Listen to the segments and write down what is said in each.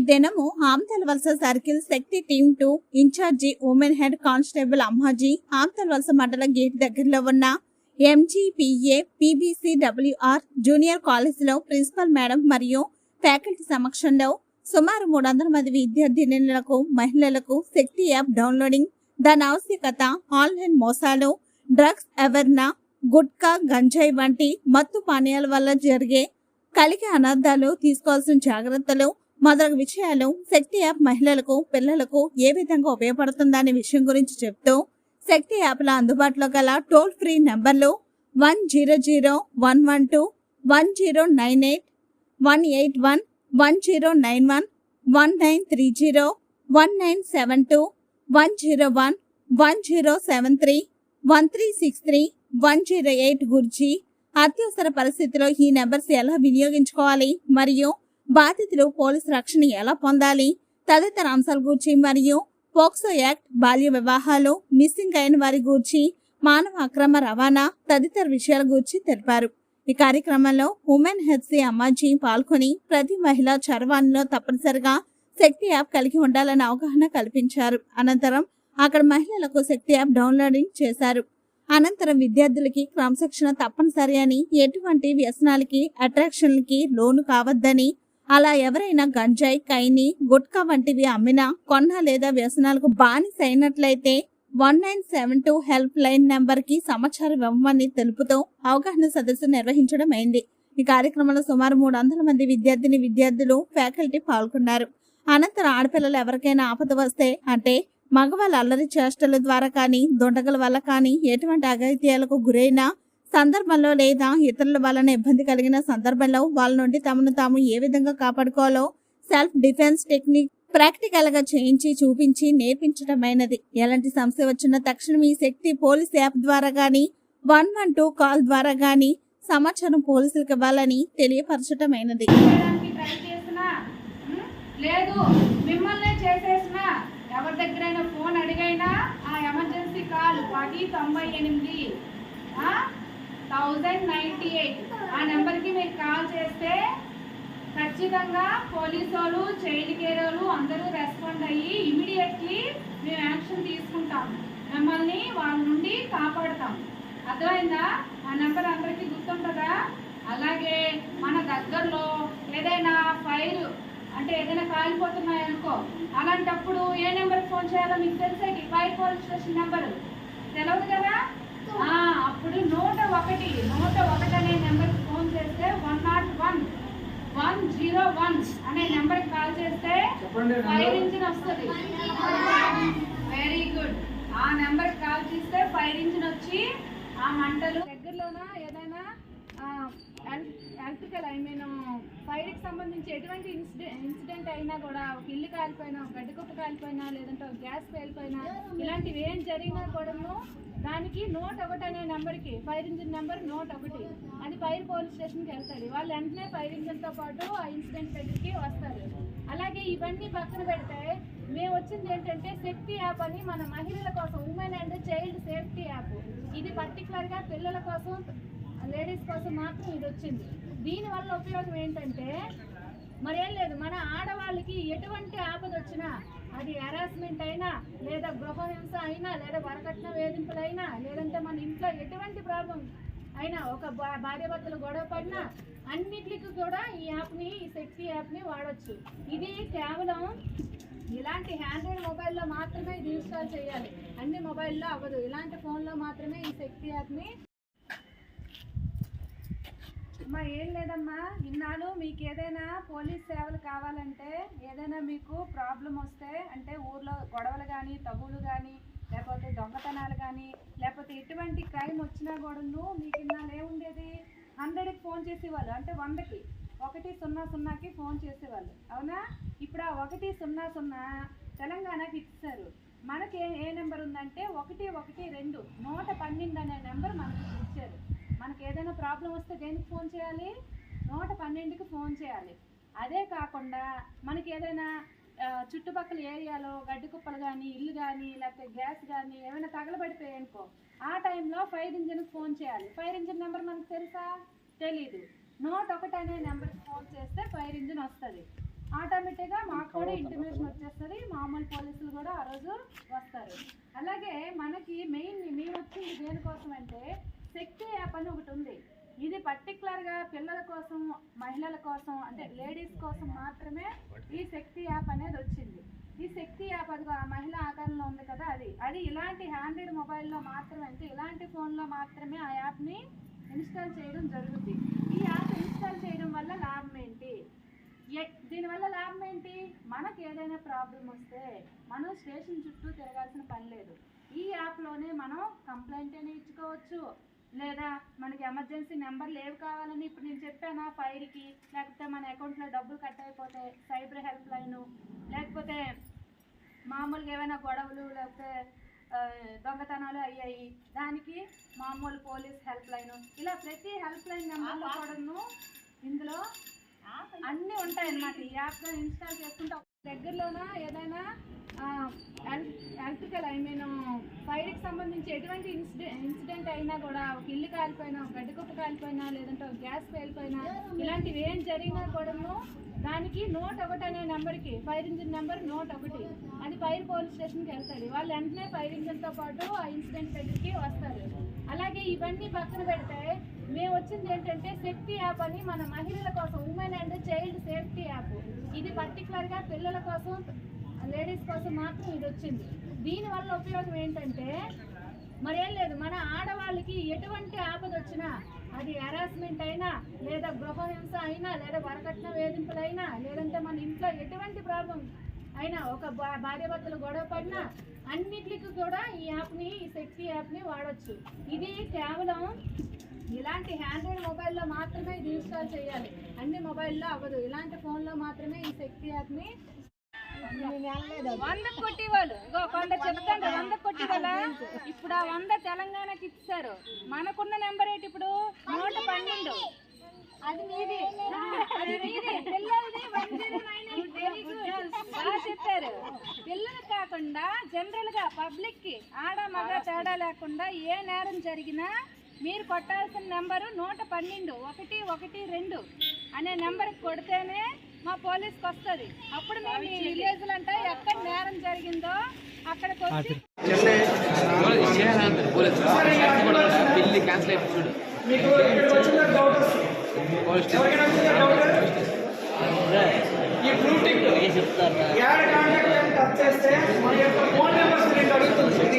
దినము ఆమ్తల్ వలస circle Shakti team two incharge women head constable Ammaji Amthal వలస మండల గేట్ దగ్గరలో ఉన్న ఎంజీపీఏ పీబీసీడబ్ల్యూఆర్ జూనియర్ కాలేజీలో ప్రిన్సిపల్ మేడం మరియు ఫ్యాకల్టీ సమక్షంలో సుమారు మూడు వందల మంది విద్యార్థినులకు మహిళలకు శక్తి యాప్ డౌన్లోడింగ్ దాని ఆవశ్యకత ఆన్లైన్ మోసాలు డ్రగ్స్ ఎవర్నా గుట్కా గంజాయి వంటి మత్తు పానీయాల వల్ల జరిగే కలిగే అనర్థాలు తీసుకోవాల్సిన జాగ్రత్తలు మొదలగు విషయాలు శక్తి యాప్ మహిళలకు పిల్లలకు ఏ విధంగా ఉపయోగపడుతుందనే విషయం గురించి చెప్తూ శక్తి యాప్లో అందుబాటులో గల టోల్ ఫ్రీ నెంబర్లు one zero zero one one two one zero nine eight one eight one one zero nine one one nine three zero one nine seven two one zero one one zero seven three one three six three one zero eight గురించి అత్యవసర పరిస్థితిలో ఈ numbers ఎలా వినియోగించుకోవాలి మరియు బాధితులు police రక్షణ ఎలా పొందాలి? తదితర అంశాల గురించి మరియు పోక్సో యాక్ట్ బాల్య వివాహాలు మిస్సింగ్ అయిన వారి గూర్చి మానవ అక్రమ రవాణా తదితర విషయాల గురించి తెలిపారు. ఈ కార్యక్రమంలో ఉమెన్ హెచ్సి అమ్మాజీ పాల్గొని ప్రతి మహిళ చరవాణిలో తప్పనిసరిగా శక్తి యాప్ కలిగి ఉండాలని అవగాహన కల్పించారు. అనంతరం అక్కడ మహిళలకు శక్తి యాప్ డౌన్లోడింగ్ చేశారు. అనంతరం విద్యార్థులకి క్రమశిక్షణ తప్పనిసరి అని ఎటువంటి వ్యసనాలకి అట్రాక్షన్లకి లోను కావద్దని అలా ఎవరైనా గంజాయి కైని గుట్కా వంటివి అమ్మినా కొన్న లేదా వ్యసనాలకు బానిస అయినట్లయితే one nine seven two help line నెంబర్కి సమాచారం ఇవ్వమని తెలుపుతూ అవగాహన సదస్సు నిర్వహించడం అయింది. ఈ కార్యక్రమంలో సుమారు మూడు వందల మంది విద్యార్థిని విద్యార్థులు ఫ్యాకల్టీ పాల్గొన్నారు. అనంతరం ఆడపిల్లలు ఎవరికైనా ఆపద వస్తే అంటే మగవాళ్ళ అల్లరి చేష్టల ద్వారా కానీ దొండగల వల్ల కానీ ఎటువంటి అగత్యాలకు గురైన సందర్భంలో లేదా ఇతరుల వలన ఇబ్బంది కలిగిన సందర్భంలో వాళ్ళ నుండి తమను తాము ఏ విధంగా కాపాడుకోవాలో సెల్ఫ్ డిఫెన్స్ టెక్నిక్ ప్రాక్టికల్గా చేయించి చూపించి నేర్పించడమైనది ఎలాంటి సమస్య వచ్చినా తక్షణం ఈ శక్తి పోలీస్ యాప్ ద్వారా గాని వన్ వన్ టూ కాల్ ద్వారా గాని సమాచారం పోలీసులకు ఇవ్వాలని తెలియపరచటమైనది. లేదు మిమ్మల్ని చేసేసిన ఎవరి దగ్గరైనా ఫోన్ అడిగైనా ఆ ఎమర్జెన్సీ కాల్ పది తొంభై ఎనిమిది థౌజండ్ నైంటీ ఎయిట్. ఆ నెంబర్కి మీరు కాల్ చేస్తే ఖచ్చితంగా పోలీసు వాళ్ళు చైల్డ్ కేర్ వాళ్ళు అందరూ రెస్పాండ్ అయ్యి ఇమీడియట్లీ మేము యాక్షన్ తీసుకుంటాం మిమ్మల్ని వాళ్ళ నుండి కాపాడుతాం అర్థమైందా? ఆ నెంబర్ అందరికీ గుర్తుంటుందా? అలాగే మన దగ్గరలో ఏదైనా ఫైర్ అంటే ఏదైనా కాలిపోతున్నాయి అనుకో అలాంటప్పుడు ఏ నెంబర్కి ఫోన్ చేయాలో మీకు తెలిసేది? Fire police station number. తెలియదు కదా ఆ, అప్పుడు నూట ఒకటి నూట ఒకటి అనే నెంబర్కి ఫోన్ చేస్తే one nought one one zero one అనే నెంబర్కి కాల్ చేస్తే ఫైర్ ఇంజిన్ వస్తుంది. వెరీ గుడ్ ఆ నెంబర్కి కాల్ చేస్తే ఫైర్ ఇంజిన్ వచ్చి ఆ మంటలు దగ్గరలోన ఏదైనా ఎలక్ట్రికల్ ఐ మీన్ ఫైర్కి సంబంధించి ఎటువంటి ఇన్సిడెంట్ ఇన్సిడెంట్ అయినా కూడా ఒక ఇల్లు కాలిపోయినా ఒక గడ్డి కుప్ప కాలిపోయినా లేదంటే ఒక గ్యాస్ పేలిపోయినా ఇలాంటివి ఏం జరిగినా కూడాను దానికి నోట్ ఒకటి అనే నెంబర్కి ఫైర్ ఇంజిన్ నెంబర్ నోట్ ఒకటి అది ఫైర్ పోలీస్ స్టేషన్కి వెళ్తుంది. వాళ్ళు వెంటనే ఫైర్ ఇంజిన్తో పాటు ఆ ఇన్సిడెంట్ దగ్గరికి వస్తారు. అలాగే ఇవన్నీ పక్కన పెడితే మేము వచ్చింది ఏంటంటే శక్తి యాప్ అని మన మహిళల కోసం women and child safety app. ఇది పర్టికులర్గా పిల్లల కోసం లేడీస్ కోసం మాత్రం ఇది వచ్చింది. దీనివల్ల ఉపయోగం ఏంటంటే మరేం లేదు మన ఆడవాళ్ళకి ఎటువంటి ఆపద వచ్చినా అది హెరాస్మెంట్ అయినా లేదా గృహహింస అయినా లేదా వరకట్న వేధింపులైనా లేదంటే మన ఇంట్లో ఎటువంటి ప్రాబ్లం అయినా ఒక భా- భార్యాభర్తలు గొడవ పడినా అన్నిటికి కూడా ఈ యాప్ని ఈ శక్తి యాప్ని వాడచ్చు. ఇది కేవలం ఇలాంటి హ్యాండ్రాయిడ్ మొబైల్లో మాత్రమే ఇది ఇన్స్టాల్ చేయాలి. అన్ని మొబైల్లో అవ్వదు. ఇలాంటి ఫోన్లో మాత్రమే ఈ శక్తి యాప్ని అమ్మా ఏం లేదమ్మా. ఇన్నాళ్ళు మీకు ఏదైనా పోలీస్ సేవలు కావాలంటే ఏదైనా మీకు ప్రాబ్లం వస్తే అంటే ఊర్లో గొడవలు కానీ తగులు కానీ లేకపోతే దొంగతనాలు కానీ లేకపోతే ఎటువంటి క్రైమ్ వచ్చినా కూడాను మీకు ఇన్నాళ్ళు ఏముండేది హండ్రెడ్కి ఫోన్ చేసేవాళ్ళు. అంటే వందకి. ఒకటి సున్నా సున్నాకి ఫోన్ చేసేవాళ్ళు. అవునా? ఇప్పుడు ఆ ఒకటి సున్నా సున్నా తెలంగాణకి ఇచ్చారు మనకి ఏ ఏ నెంబర్ ఉందంటే ఒకటి ఒకటి రెండు. నూట పన్నెండు అనే నెంబర్ మనకి ఇచ్చారు మనకి ఏదైనా ప్రాబ్లం వస్తే దేనికి ఫోన్ చేయాలి? నూట పన్నెండుకి ఫోన్ చేయాలి. అదే కాకుండా మనకి ఏదైనా చుట్టుపక్కల ఏరియాలో గడ్డి కుప్పలు కానీ ఇల్లు కానీ లేకపోతే గ్యాస్ కానీ ఏమైనా తగలబడిపోయాయి అనుకో ఆ టైంలో ఫైర్ ఇంజిన్కి ఫోన్ చేయాలి. ఫైర్ ఇంజిన్ నెంబర్ మనకు తెలుసా? తెలీదు. నూట ఒకటి అనే నెంబర్కి ఫోన్ చేస్తే ఫైర్ ఇంజిన్ వస్తుంది. ఆటోమేటిక్గా మాకు కూడా ఇంటిమేషన్ వచ్చేస్తుంది. మామూలు పోలీసులు కూడా ఆ రోజు వస్తారు. అలాగే మనకి మెయిన్ మేము వచ్చింది దేనికోసం అంటే శక్తి యాప్ అని ఒకటి ఉంది. ఇది పర్టికులర్గా పిల్లల కోసం మహిళల కోసం అంటే లేడీస్ కోసం మాత్రమే ఈ శక్తి యాప్ అనేది వచ్చింది. ఈ శక్తి యాప్ అది ఆ మహిళ ఆకారంలో ఉంది కదా అది. అది ఇలాంటి హ్యాండ్రెడ్ మొబైల్లో మాత్రమే అంటే ఇలాంటి ఫోన్లో మాత్రమే ఆ యాప్ని ఇన్స్టాల్ చేయడం జరుగుతుంది ఈ యాప్ ఇన్స్టాల్ చేయడం వల్ల లాభం ఏంటి? దీనివల్ల లాభం ఏంటి? మనకి ఏదైనా ప్రాబ్లం వస్తే మనం స్టేషన్ చుట్టూ తిరగాల్సిన పని లేదు. ఈ యాప్లోనే మనం కంప్లైంట్ అయినా ఇచ్చుకోవచ్చు. లేదా మనకి ఎమర్జెన్సీ నెంబర్లు ఏవి కావాలని ఇప్పుడు నేను చెప్పానా ఫైర్కి లేకపోతే మన అకౌంట్లో డబ్బులు కట్ అయిపోతే సైబర్ హెల్ప్ లైను లేకపోతే మామూలుగా ఏమైనా గొడవలు లేకపోతే దొంగతనాలు అయ్యాయి దానికి మామూలు పోలీస్ హెల్ప్ లైన్. ఇలా ప్రతి హెల్ప్ లైన్ నెంబర్లో కూడాను ఇందులో అన్నీ ఉంటాయి అన్నమాట ఈ యాప్ ఇన్స్టాల్ చేసుకుంటే దగ్గరలోన? ఏదైనా ఎలక్ట్రికల్ ఐ మీన్ ఫైర్కి సంబంధించి ఎటువంటి ఇన్సిడెంట్ ఇన్సిడెంట్ అయినా కూడా ఒక ఇల్లు కాలిపోయినా ఒక గడ్డి కుప్ప కాలిపోయినా లేదంటే ఒక గ్యాస్ పేలిపోయినా ఇలాంటివి ఏం జరిగినా కూడాను దానికి నోట్ ఒకటి అనే నెంబర్కి ఫైర్ ఇంజిన్ నెంబర్ నోట్ ఒకటి అది ఫైర్ పోలీస్ స్టేషన్కి వెళ్తుంది వాళ్ళు వెంటనే ఫైర్ ఇంజిన్తో పాటు ఆ ఇన్సిడెంట్ దగ్గరికి వస్తారు. అలాగే ఇవన్నీ పక్కన పెడితే మేము వచ్చింది ఏంటంటే శక్తి యాప్ అని మన మహిళల కోసం women and child safety app ఇది పర్టికులర్గా పిల్లల కోసం లేడీస్ కోసం మాత్రం ఇది వచ్చింది. దీనివల్ల ఉపయోగం ఏంటంటే మరేం లేదు మన ఆడవాళ్ళకి ఎటువంటి ఆపద వచ్చినా అది హెరాస్మెంట్ అయినా లేదా గృహహింస అయినా లేదా వరకట్న వేధింపులైనా లేదంటే మన ఇంట్లో ఎటువంటి ప్రాబ్లం అయినా ఒక భా- భార్యాభర్తలు గొడవ పడినా అన్నిటికి కూడా ఈ యాప్ని ఈ శక్తి యాప్ని వాడచ్చు. ఇది కేవలం ఇలాంటి హ్యాండ్రాయిడ్ మొబైల్లో మాత్రమే ఇది ఇన్స్టాల్ చేయాలి. అన్ని మొబైల్లో అవ్వదు. ఇలాంటి ఫోన్లో మాత్రమే ఈ శక్తి యాప్ని వంద కొట్టి వాళ్ళు ఇగో కొందరు చెప్తాను. వంద కొట్టి వాళ్ళ ఇప్పుడు ఆ వంద తెలంగాణకి ఇచ్చారు. మనకున్న నెంబర్ ఏంటి ఇప్పుడు? నూట పన్నెండు. అది మీది. చెప్పారు. పిల్లలు కాకుండా జనరల్గా పబ్లిక్కి ఆడ మగ తేడా లేకుండా ఏ నేరం జరిగినా మీరు కొట్టాల్సిన నెంబరు నూట పన్నెండు ఒకటి ఒకటి రెండు అనే నెంబర్కి కొడితేనే మా పోలీస్కి వస్తుంది. అప్పుడు మేము ఈ విలేజ్లు అంటే ఎక్కడ నేరం జరిగిందో అక్కడికి వచ్చి ఫోన్ నెంబర్స్ అడుగుతుంది.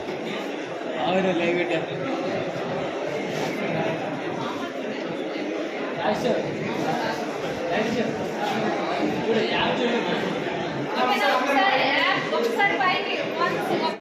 అవును లైవ్ పెట్టారు. యాప్ చూడు. ఒకసారి పైకి.